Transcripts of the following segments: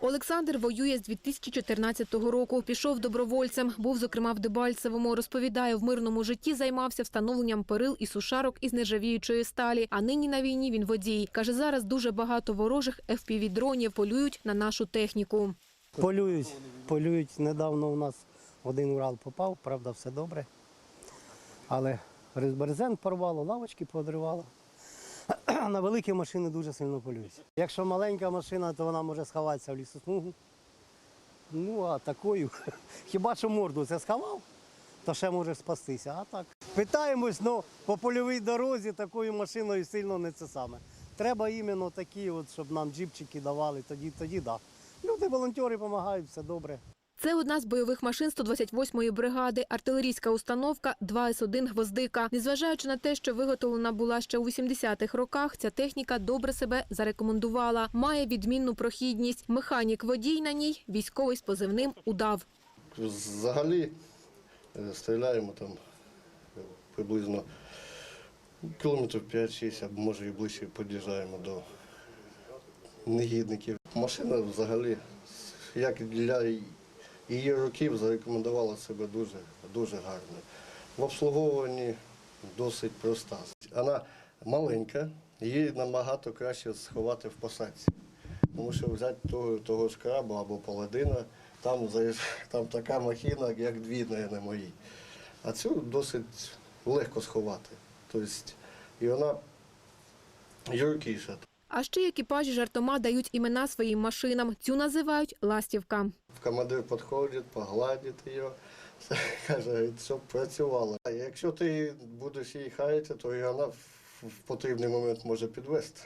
Олександр воює з 2014 року. Пішов добровольцем. Був, зокрема, в Дебальцевому. Розповідає, в мирному житті займався встановленням перил і сушарок із нержавіючої сталі. А нині на війні він водій. Каже, зараз дуже багато ворожих FPV-дронів полюють на нашу техніку. Полюють, полюють. Недавно у нас один Урал попав, правда, все добре. Але резберзен порвало, лавочки подривало. На великі машини дуже сильно полюють. Якщо маленька машина, то вона може сховатися в лісосмугу. Ну, а такою, хіба що морду це сховав, то ще може спастися. А так. Питаємось, ну по польовій дорозі такою машиною сильно не це саме. Треба іменно такі, от, щоб нам джипчики давали, тоді, тоді да. Люди, волонтери допомагають, все добре. Це одна з бойових машин 128-ї бригади, артилерійська установка 2С1 «Гвоздика». Незважаючи на те, що виготовлена була ще у 80-х роках, ця техніка добре себе зарекомендувала. Має відмінну прохідність. Механік водій на ній, військовий з позивним «Удав». Взагалі е, стріляємо там е, приблизно кілометрів 5-6, або може і ближче під'їжджаємо до негідників. Машина взагалі, як для її років, зарекомендувала себе дуже, дуже гарно. В обслуговуванні досить проста. Вона маленька, її набагато краще сховати в посадці. Тому що взяти того, того ж краба або паладина, там, там така махіна, як дві, на мої. А цю досить легко сховати. Тобто, і вона юркіша. А ще екіпажі жартома дають імена своїм машинам. Цю називають «Ластівка». Командир підходить, погладить її, каже, щоб працювала. А якщо ти будеш її хаяти, то і вона в потрібний момент може підвести.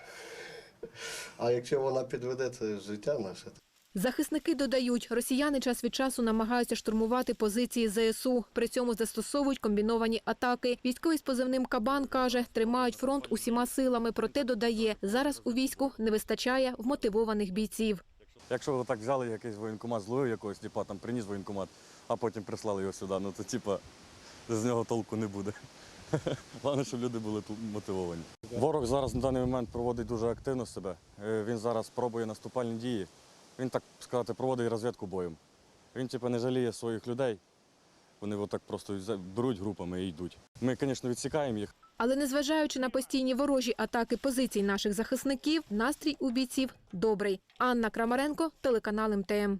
А якщо вона підведе, це життя наше. Захисники додають, росіяни час від часу намагаються штурмувати позиції ЗСУ. При цьому застосовують комбіновані атаки. Військовий з позивним Кабан каже, тримають фронт усіма силами. Проте додає, зараз у війську не вистачає вмотивованих бійців. Якщо ви так взяли якийсь воєнкомат, зловив якогось, типа там приніс воєнкомат, а потім прислали його сюди, ну то типа з нього толку не буде. Головне, щоб люди були мотивовані. Ворог зараз на даний момент проводить дуже активно себе. Е, Він зараз пробує наступальні дії. Він так сказати, проводить розвідку боєм. Він типу, не жаліє своїх людей. Вони отак просто беруть групами і йдуть. Ми, звісно, відсікаємо їх. Але незважаючи на постійні ворожі атаки позицій наших захисників, настрій у бійців добрий. Анна Крамаренко, телеканал МТМ.